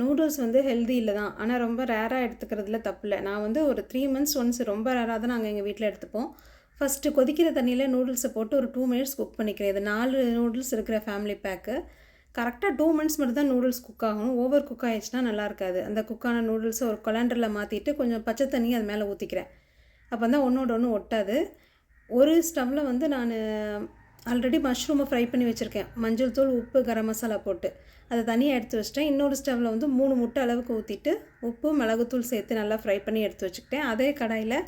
Noodles வந்து healthy இல்லை தான். ஆனால் ரொம்ப ரேராக எடுத்துக்கிறதுல தப்பு இல்லை நான் வந்து ஒரு த்ரீ மந்த்ஸ் ஒன்ஸ் ரொம்ப ரேராக தான் நாங்கள் எங்கள் வீட்டில் எடுத்துப்போம். ஃபஸ்ட்டு கொதிக்கிற தண்ணியில் நூடுல்ஸை போட்டு ஒரு டூ மினிட்ஸ் குக் பண்ணிக்கிறேன். இது நாலு நூடுல்ஸ் இருக்கிற ஃபேமிலி பேக்கு கரெக்டாக டூ மினிட்ஸ் மட்டும் தான் நூடுல்ஸ் குக் ஆகணும். ஓவர் குக் ஆகிடுச்சுன்னா நல்லா இருக்காது. அந்த குக்கான நூடுல்ஸை ஒரு கொலாண்டரில் மாற்றிட்டு கொஞ்சம் பச்சை தண்ணி அது மேலே ஊற்றிக்கிறேன் அப்போ தான் ஒன்றோட ஒன்று ஒட்டாது. ஒரு ஸ்டவ்வில் வந்து நான் ஆல்ரெடி மஷ்ரூமை ஃப்ரை பண்ணி வச்சுருக்கேன். மஞ்சள் தூள் உப்பு கரம் மசாலா போட்டு. அதை தனியாக எடுத்து வச்சிட்டேன். இன்னொரு ஸ்டவ்வில் வந்து மூணு முட்டை அளவுக்கு ஊற்றிட்டு உப்பு மிளகுத்தூள் சேர்த்து நல்லா ஃப்ரை பண்ணி எடுத்து வச்சுக்கிட்டேன். அதே கடாயில்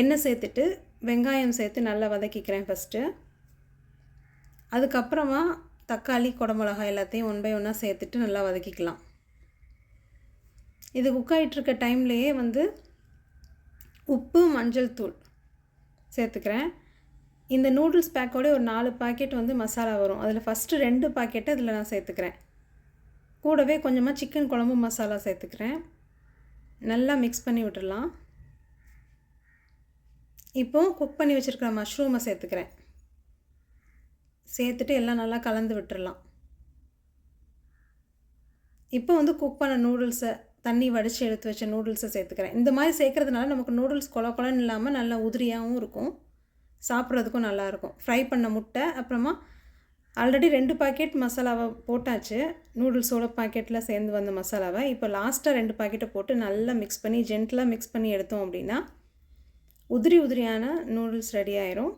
எண்ணெய் சேர்த்துட்டு வெங்காயம் சேர்த்து நல்லா வதக்கிக்கிறேன் ஃபஸ்ட்டு அதுக்கப்புறமா தக்காளி குடமிளகாய் எல்லாத்தையும் ஒன் பை ஒன்றா சேர்த்துட்டு நல்லா வதக்கிக்கலாம். இது குக் ஆகிட்டுருக்க டைம்லேயே வந்து உப்பு மஞ்சள் தூள் சேர்த்துக்கிறேன். இந்த நூடுல்ஸ் பேக்கோட ஒரு நாலு பாக்கெட் வந்து மசாலா வரும். அதில் ஃபஸ்ட்டு ரெண்டு பாக்கெட்டை அதில் நான் சேர்த்துக்கிறேன். கூடவே கொஞ்சமாக சிக்கன் குழம்பு மசாலா சேர்த்துக்கிறேன். நல்லா மிக்ஸ் பண்ணி விட்டுடலாம் இப்போது குக் பண்ணி வச்சுருக்கிற மஷ்ரூமை சேர்த்துக்கிறேன். சேர்த்துட்டு எல்லாம் நல்லா கலந்து விட்டுடலாம் இப்போ வந்து குக் பண்ண நூடுல்ஸை தண்ணி வடித்து எடுத்து வச்ச நூடுல்ஸை சேர்த்துக்கிறேன். இந்த மாதிரி சேர்க்குறதுனால நமக்கு நூடுல்ஸ் கொல கொலன்னு இல்லாமல் நல்லா உதிரியாகவும் இருக்கும். சாப்பிட்றதுக்கும் நல்லாயிருக்கும். ஃப்ரை பண்ண முட்டை அப்புறமா ஆல்ரெடி ரெண்டு பாக்கெட் மசாலாவை போட்டாச்சு. நூடுல்ஸோட பாக்கெட்டில் சேர்ந்து வந்த மசாலாவை. இப்போ லாஸ்ட்டாக ரெண்டு பாக்கெட்டை போட்டு நல்லா மிக்ஸ் பண்ணி ஜென்டலாக மிக்ஸ் பண்ணி எடுத்தோம் அப்படின்னா உதிரி உதிரியான நூடுல்ஸ் ரெடி ஆயிரும்.